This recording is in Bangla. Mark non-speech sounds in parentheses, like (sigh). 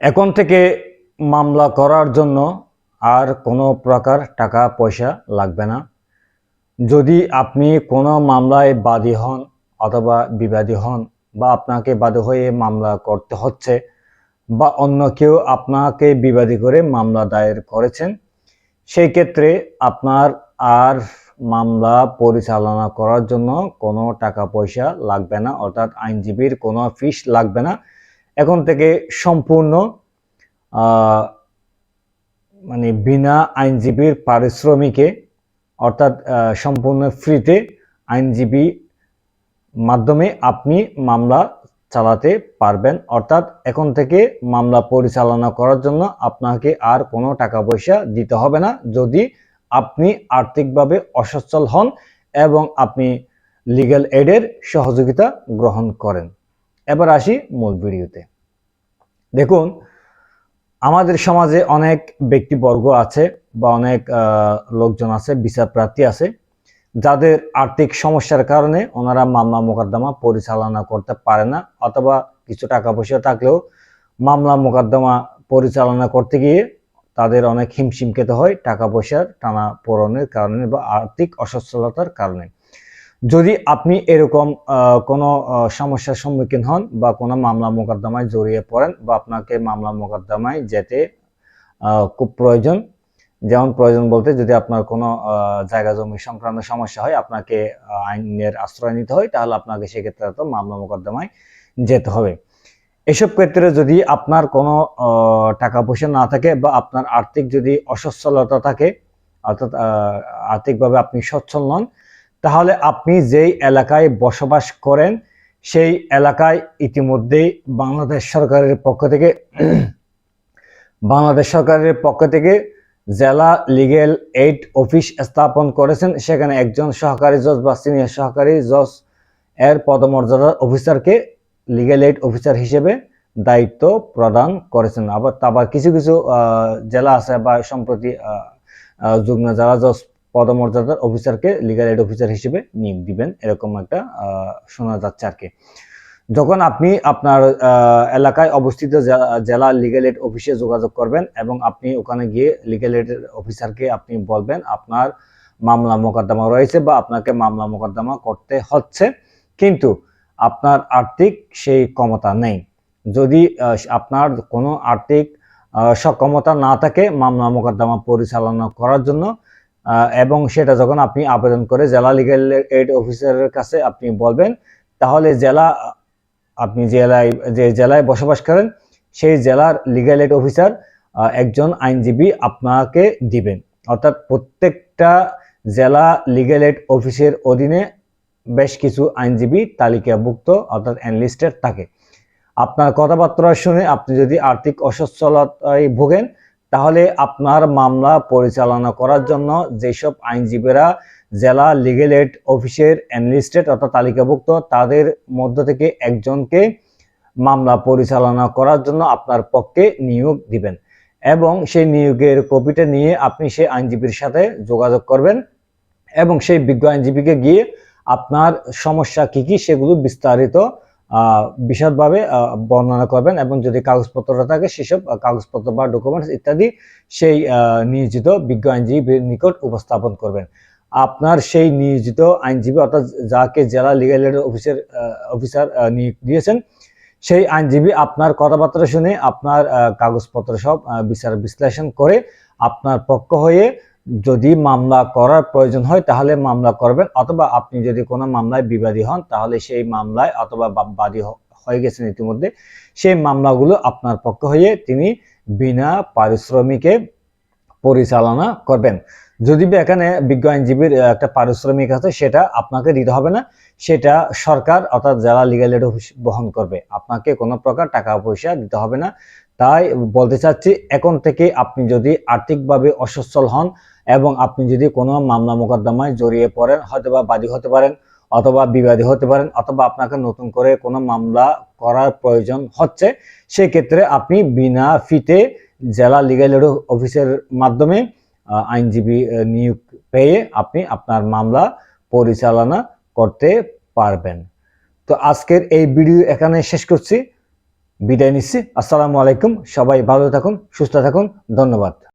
এখন থেকে মামলা করার জন্য আর কোনো প্রকার টাকা, পয়সা লাগবে না। যদি আপনি কোনো মামলায় বাদী হন অথবা বিবাদী হন বা আপনাকে বাদী হয়ে মামলা করতে হচ্ছে বা অন্য কেউ আপনাকে বিবাদী করে মামলা দায়ের করেছেন, সেই ক্ষেত্রে আপনার আর মামলা পরিচালনা করার জন্য কোনো টাকা, পয়সা লাগবে না। অর্থাৎ আইনজীবীর কোনো ফিস লাগবে না। এখন থেকে সম্পূর্ণ মানে বিনা আইনজীবীর পারিশ্রমিকে, অর্থাৎ সম্পূর্ণ ফ্রিতে আইনজীবী মাধ্যমে আপনি মামলা চালাতে পারবেন। অর্থাৎ এখন থেকে মামলা পরিচালনা করার জন্য আপনাকে আর কোনো টাকা পয়সা দিতে হবে না। যদি আপনি আর্থিকভাবে অসচ্ছল হন এবং আপনি লিগ্যাল এডের সহযোগিতা গ্রহণ করেন। এবার আসি মূল ভিডিওতে। দেখুন, আমাদের সমাজে অনেক ব্যক্তিবর্গ আছে বা অনেক লোকজন আছে বিচার প্রার্থী আছে, যাদের আর্থিক সমস্যার কারণে ওনারা মামলা মোকদ্দমা পরিচালনা করতে পারে না অথবা কিছু টাকা পয়সা থাকলেও মামলা মোকদ্দমা পরিচালনা করতে গিয়ে তাদের অনেক হিমশিম খেতে হয় টাকা পয়সার টানা পূরণের কারণে বা আর্থিক অসচ্ছলতার কারণে। যদি আপনি এরকম কোনো সমস্যার সম্মুখীন হন বা কোনো মামলা মোকদ্দমায় জড়িয়ে পড়েন বা আপনাকে মামলা মোকদ্দমায় যেতে খুব প্রয়োজন। যেমন প্রয়োজন বলতে যদি আপনার কোনো জায়গা জমি সংক্রান্ত সমস্যা হয়, আপনাকে আইনের আশ্রয় নিতে হয়, তাহলে আপনাকে সেক্ষেত্রে তো মামলা মোকদ্দমায় যেতে হবে। এসব ক্ষেত্রে যদি আপনার কোনো টাকা পয়সা না থাকে বা আপনার আর্থিক যদি অসচ্ছলতা থাকে, অর্থাৎ আর্থিকভাবে আপনি সচ্ছল নন তাহলে আপনি যেই এলাকায় বসবাস করেন, সেই এলাকায় ইতিমধ্যেই বাংলাদেশ সরকারের পক্ষ থেকে (clears throat) বাংলাদেশ সরকারের পক্ষ থেকে জেলা লিগেল এইড অফিস স্থাপন করেছেন। সেখানে একজন সহকারী জজ বা সিনিয়র সহকারী জজ এর পদমর্যাদার অফিসারকে লিগেল এইড অফিসার হিসেবে দায়িত্ব প্রদান করেছেন। আবার আবার কিছু কিছু জেলা আছে বা সম্প্রতি যুগ্ম জেলা জজ পদমর্যাদার অফিসারকে লিগাল এড অফিসার হিসেবে নিয়োগ দিবেন, এরকম একটা শোনা যাচ্ছে আর কি। যখন আপনি আপনার এলাকায় অবস্থিত জেলা- লিগাল এইড অফিসে যোগাযোগ করবেন এবং আপনি ওখানে গিয়ে লিগাল এইড অফিসারকে আপনি বলবেন, আপনার মামলা মোকদ্দমা রয়েছে বা আপনাকে মামলা মোকদ্দমা করতে হচ্ছে, কিন্তু আপনার আর্থিক সেই ক্ষমতা নেই। যদি আপনার কোনো আর্থিক সক্ষমতা না থাকে মামলা মোকদ্দমা পরিচালনা করার জন্য এবং সেটা যখন আপনি আবেদন করে জেলা লিগ্যাল এইড অফিসারের কাছে আপনি বলবেন, তাহলে জেলা, আপনি জেলায়, যে জেলায় বসবাস করেন, সেই জেলার লিগ্যাল এইড অফিসার একজন আইনজীবী আপনাকে দিবেন। অর্থাৎ প্রত্যেকটা জেলা লিগ্যাল এইড অফিসের অধীনে বেশ কিছু আইনজীবী তালিকাভুক্ত, অর্থাৎ অ্যানলিস্টেড থাকে। আপনার কথাবার্তা শুনে আপনি যদি আর্থিক অসচ্ছলতায় ভোগেন তাহলে আপনার মামলা পরিচালনা করার জন্য যেসব আইনজীবীরা জেলা লিগেল এইড অফিসের এনলিস্টেড অর্থাৎ তালিকাভুক্ত, তাদের মধ্য থেকে একজনকে মামলা পরিচালনা করার জন্য আপনার পক্ষে নিয়োগ দিবেন এবং সেই নিয়োগের কপিটা নিয়ে আপনি সেই আইনজীবীর সাথে যোগাযোগ করবেন এবং সেই বিজ্ঞ আইনজীবীকে গিয়ে আপনার সমস্যা কি কি সেগুলো বিস্তারিত বিশদভাবে বর্ণনা করবেন এবং যদি কাগজপত্র থাকে, সেসব কাগজপত্র বা ডকুমেন্টস ইত্যাদি সেই নিয়োজিত বিজ্ঞ আইনজীবীর নিকট উপস্থাপন করবেন। আপনার সেই নিয়োজিত আইনজীবী, অর্থাৎ যাকে জেলা লিগাল এড অফিসের অফিসার নিয়োগ দিয়েছেন, সেই আইনজীবী আপনার কথাবার্তা শুনে আপনার কাগজপত্র সব বিচার বিশ্লেষণ করে আপনার পক্ষ হয়ে যদি মামলা করার প্রয়োজন হয়, তাহলে মামলা করবেন। অথবা আপনি যদি কোনো মামলায় বিবাদী হন, তাহলে সেই মামলায় অথবা বাদী হয়ে গেছেন ইতিমধ্যে, সেই মামলাগুলো আপনার পক্ষ হয়ে তিনি বিনা পারিশ্রমিকে পরিচালনা করবেন। যদি এখানে বিজ্ঞ আইনজীবীর একটা পারিশ্রমিক আছে, সেটা আপনাকে দিতে হবে না। সেটা সরকার অর্থাৎ জেলা লিগাল এড অফিস বহন করবে, আপনাকে কোনো প্রকার টাকা পয়সা দিতে হবে না। তাই বলতে চাচ্ছি, এখন থেকে আপনি যদি আর্থিকভাবে অসচ্ছল হন এবং আপনি যদি কোনো মামলা মোকদ্দমায় জড়িয়ে পড়েন হয়তো বা বাদী হতে পারেন অথবা বিবাদী হতে পারেন অথবা আপনাকে নতুন করে কোনো মামলা করার প্রয়োজন হচ্ছে, সেক্ষেত্রে আপনি বিনা ফিতে জেলা এড অফিসের মাধ্যমে আইনজীবী নিয়োগ পেয়ে আপনি আপনার মামলা পরিচালনা করতে পারবেন। তো আজকের এই ভিডিও এখানে শেষ করছি। বিদায় নিচ্ছি। আসসালামু আলাইকুম। সবাই ভালো থাকুন, সুস্থ থাকুন। ধন্যবাদ।